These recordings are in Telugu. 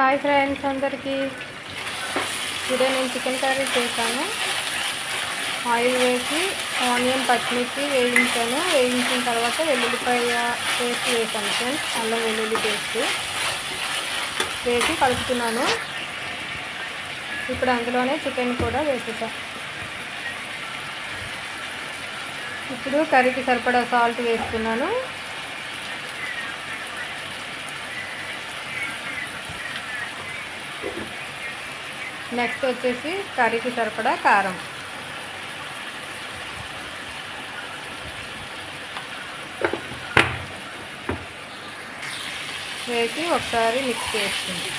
హాయ్ ఫ్రెండ్స్ అందరికీ. ఇదే నేను చికెన్ కర్రీ చేశాను. ఆయిల్ వేసి ఆనియన్ పచ్చిమిర్చి వేయించాను. వేయించిన తర్వాత వెల్లుల్లిపాయ పేస్ట్ వేసాను ఫ్రెండ్స్. అల్లం వెల్లుల్లి పేస్ట్ వేసి కలుపుతున్నాను. ఇప్పుడు అందులోనే చికెన్ కూడా వేసేసాను ఇప్పుడు కర్రీకి సరిపడా సాల్ట్ వేసుకున్నాను నెక్స్ట్ వచ్చేసి కర్రీకి సరిపడా కారం. వేసి ఒకసారి మిక్స్ చేస్తుంది.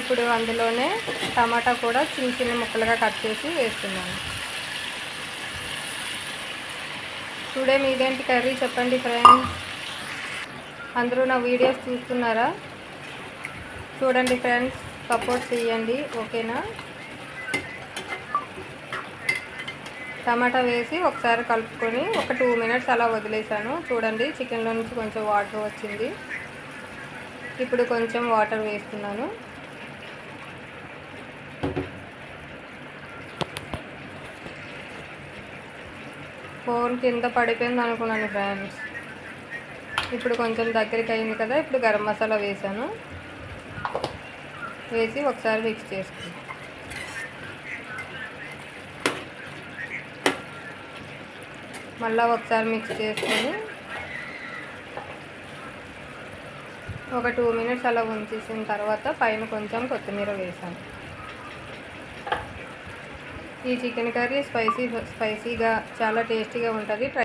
ఇప్పుడు అందులోనే టమాటా కూడా చిన్న చిన్న ముక్కలుగా కట్ చేసి వేస్తున్నాను. టుడే మీదేంటి కర్రీ చెప్పండి ఫ్రెండ్స్ అందరూ నా వీడియోస్ చూస్తున్నారా? చూడండి ఫ్రెండ్స్ సపోర్ట్ చేయండి ఓకేనా? టమాటా వేసి ఒకసారి కలుపుకొని ఒక టూ మినిట్స్ అలా వదిలేసాను చూడండి చికెన్లో నుంచి కొంచెం వాటర్ వచ్చింది. ఇప్పుడు కొంచెం వాటర్ వేస్తున్నాను. ఫోన్ కింద పడిపోయింది అనుకున్నాను ఫ్రెండ్స్ ఇప్పుడు కొంచెం దగ్గరికి అయింది కదా ఇప్పుడు గరం మసాలా వేసాను వేసి ఒకసారి మిక్స్ చేసుకున్నాను మళ్ళీ ఒకసారి మిక్స్ చేసుకొని ఒక టూ మినిట్స్ అలా ఉంచేసిన తర్వాత పైన కొంచెం కొత్తిమీర వేసాను ఈ చికెన్ కర్రీ స్పైసీ స్పైసీగా చాలా టేస్టీగా ఉంటుంది.